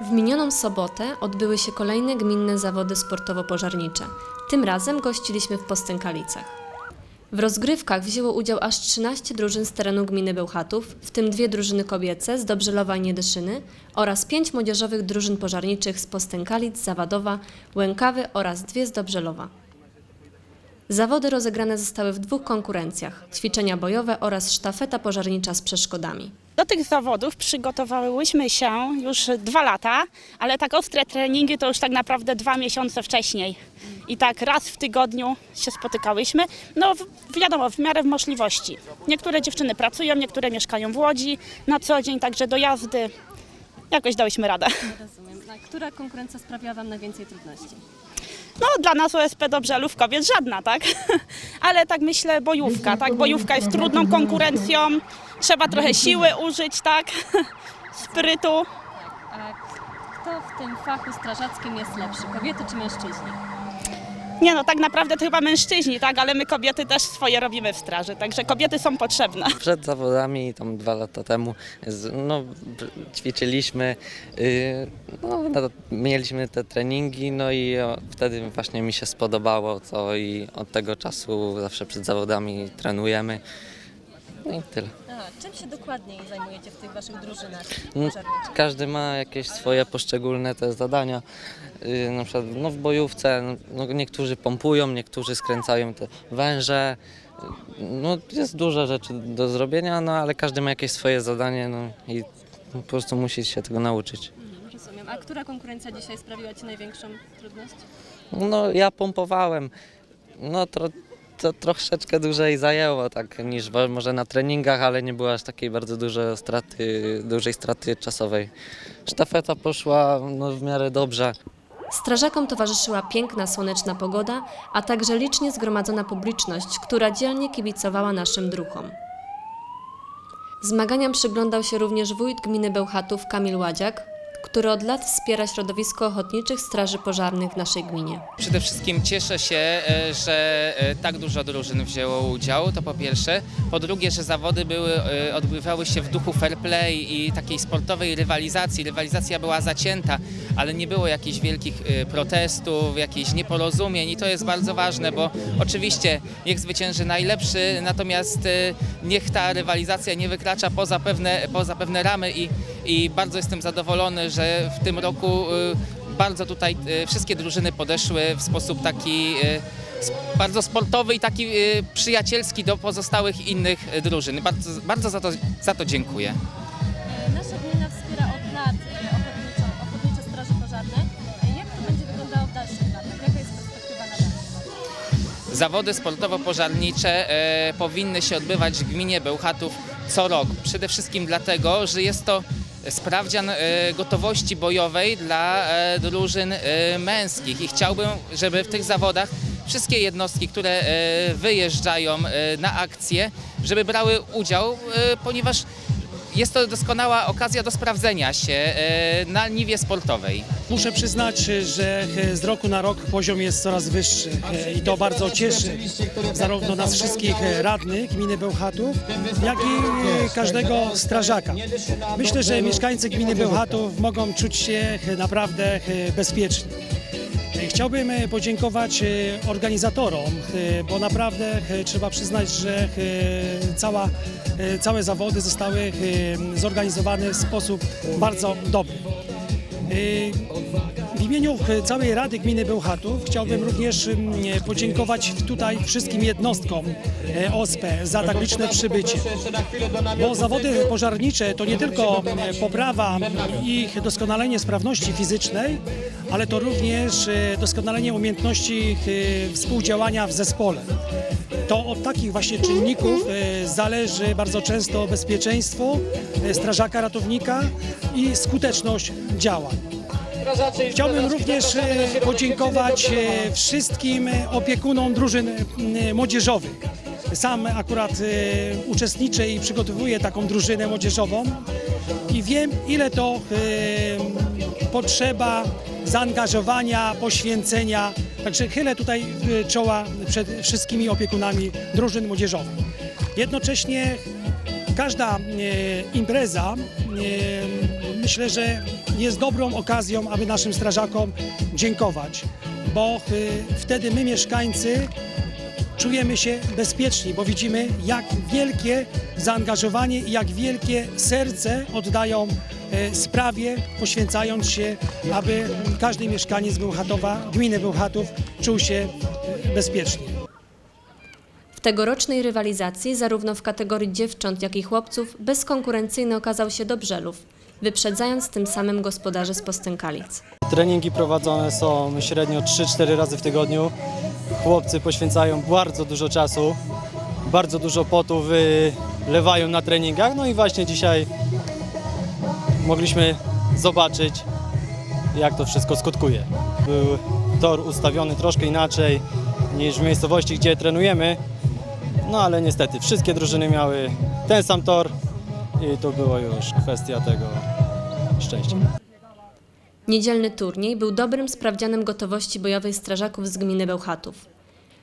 W minioną sobotę odbyły się kolejne gminne zawody sportowo-pożarnicze. Tym razem gościliśmy w Postękalicach. W rozgrywkach wzięło udział aż 13 drużyn z terenu gminy Bełchatów, w tym dwie drużyny kobiece z Dobrzelowa i Niedyszyny oraz pięć młodzieżowych drużyn pożarniczych z Postękalic, Zawadowa, Łękawy oraz dwie z Dobrzelowa. Zawody rozegrane zostały w dwóch konkurencjach: ćwiczenia bojowe oraz sztafeta pożarnicza z przeszkodami. Do tych zawodów przygotowałyśmy się już dwa lata, ale tak ostre treningi to już tak naprawdę dwa miesiące wcześniej. I tak raz w tygodniu się spotykałyśmy. No wiadomo, w miarę możliwości. Niektóre dziewczyny pracują, niektóre mieszkają w Łodzi na co dzień, także dojazdy jakoś dałyśmy radę. Rozumiem. A która konkurencja sprawiała Wam najwięcej trudności? No dla nas OSP Dobrzelów kobiet żadna, tak? Ale tak myślę bojówka, tak? Bojówka jest trudną konkurencją, trzeba trochę siły użyć, tak? Sprytu. A kto w tym fachu strażackim jest lepszy, kobiety czy mężczyźni? Nie no, tak naprawdę to chyba mężczyźni, tak? Ale my kobiety też swoje robimy w straży, także kobiety są potrzebne. Przed zawodami, tam dwa lata temu, no, ćwiczyliśmy, yy, no, mieliśmy te treningi, no i wtedy właśnie mi się spodobało to i od tego czasu zawsze przed zawodami trenujemy. No i tyle. A, czym się dokładniej zajmujecie w tych Waszych drużynach No, pożarniczych? każdy ma jakieś swoje poszczególne te zadania. Yy, na przykład no, w bojówce no, niektórzy pompują, niektórzy skręcają te węże. No, jest dużo rzeczy do zrobienia, no ale każdy ma jakieś swoje zadanie no, i po prostu musi się tego nauczyć. Mhm, Rozumiem. A która konkurencja dzisiaj sprawiła Ci największą trudność? No ja pompowałem, no to, to troszeczkę dłużej zajęło tak niż może na treningach, ale nie było aż takiej bardzo dużej straty, dużej straty czasowej. Sztafeta poszła no, w miarę dobrze. Strażakom towarzyszyła piękna, słoneczna pogoda, a także licznie zgromadzona publiczność, która dzielnie kibicowała naszym druhom. Zmaganiam przyglądał się również wójt gminy Bełchatów Kamil Ładziak, który od lat wspiera środowisko ochotniczych straży pożarnych w naszej gminie. Przede wszystkim cieszę się, e, że e, tak dużo drużyn wzięło udział, to po pierwsze. Po drugie, że zawody były, e, odbywały się w duchu fair play i takiej sportowej rywalizacji. Rywalizacja była zacięta, ale nie było jakichś wielkich protestów, jakichś nieporozumień i to jest bardzo ważne, bo oczywiście niech zwycięży najlepszy, natomiast niech ta rywalizacja nie wykracza poza pewne, poza pewne ramy i, i bardzo jestem zadowolony, że w tym roku e, bardzo tutaj e, wszystkie drużyny podeszły w sposób taki s- bardzo sportowy i taki przyjacielski do pozostałych innych drużyn. Bardzo, bardzo za, to, za to dziękuję. Nasza gmina wspiera od lat ochotnicze, ochotnicze straże pożarne. Jak to będzie wyglądało w dalszych latach? Jaka jest perspektywa na dalsze? Zawody sportowo-pożarnicze e, powinny się odbywać w gminie Bełchatów co rok. Przede wszystkim dlatego, że jest to sprawdzian e, gotowości bojowej dla e, drużyn e, męskich. I chciałbym, żeby w tych zawodach wszystkie jednostki, które wyjeżdżają na akcje, żeby brały udział, ponieważ jest to doskonała okazja do sprawdzenia się e, na niwie sportowej. Muszę przyznać, że e, z roku na rok poziom jest coraz wyższy e, i to bardzo cieszy zarówno nas wszystkich radnych gminy Bełchatów, jak i każdego strażaka. Myślę, że mieszkańcy gminy Bełchatów mogą czuć się naprawdę bezpiecznie. Chciałbym e, podziękować e, organizatorom, e, bo naprawdę trzeba przyznać, że cała, całe zawody zostały zorganizowane w sposób bardzo dobry. W imieniu e, całej Rady Gminy Bełchatów chciałbym również mm, podziękować tutaj wszystkim jednostkom e, OSP za tak liczne przybycie. Bo zawody pożarnicze to nie tylko e, poprawa ich doskonalenie sprawności fizycznej, ale to również e, doskonalenie umiejętności e, współdziałania w zespole. To od takich właśnie czynników e, zależy bardzo często bezpieczeństwo e, strażaka ratownika i skuteczność działań. Chciałbym również e, podziękować e, wszystkim e, opiekunom drużyn młodzieżowych. Sam akurat uczestniczę i przygotowuję taką drużynę młodzieżową i wiem, ile to potrzeba zaangażowania, poświęcenia. Także chylę tutaj czoła przed wszystkimi opiekunami drużyn młodzieżowych. Jednocześnie każda impreza myślę, że jest dobrą okazją, aby naszym strażakom dziękować, bo y, wtedy my mieszkańcy czujemy się bezpieczni, bo widzimy jak wielkie zaangażowanie i jak wielkie serce oddają e, sprawie, poświęcając się, aby każdy mieszkaniec Bełchatowa, gminy Bełchatów czuł się e, bezpiecznie. W tegorocznej rywalizacji, zarówno w kategorii dziewcząt, jak i chłopców, bezkonkurencyjny okazał się Dobrzelów, wyprzedzając tym samym gospodarzy z Postękalic. Treningi prowadzone są średnio 3-4 razy w tygodniu. Chłopcy poświęcają bardzo dużo czasu, bardzo dużo potu wylewają na treningach. No i właśnie dzisiaj mogliśmy zobaczyć, jak to wszystko skutkuje. Był tor ustawiony troszkę inaczej niż w miejscowości, gdzie trenujemy. No ale niestety wszystkie drużyny miały ten sam tor i to było już kwestia tego szczęścia. Niedzielny turniej był dobrym sprawdzianem gotowości bojowej strażaków z gminy Bełchatów.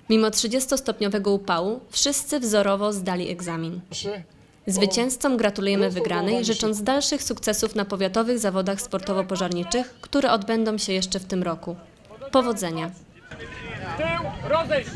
Mimo 30-stopniowego upału wszyscy wzorowo zdali egzamin. Zwycięzcom gratulujemy wygranej, życząc dalszych sukcesów na powiatowych zawodach sportowo-pożarniczych, które odbędą się jeszcze w tym roku. Powodzenia! Tył, rozejść!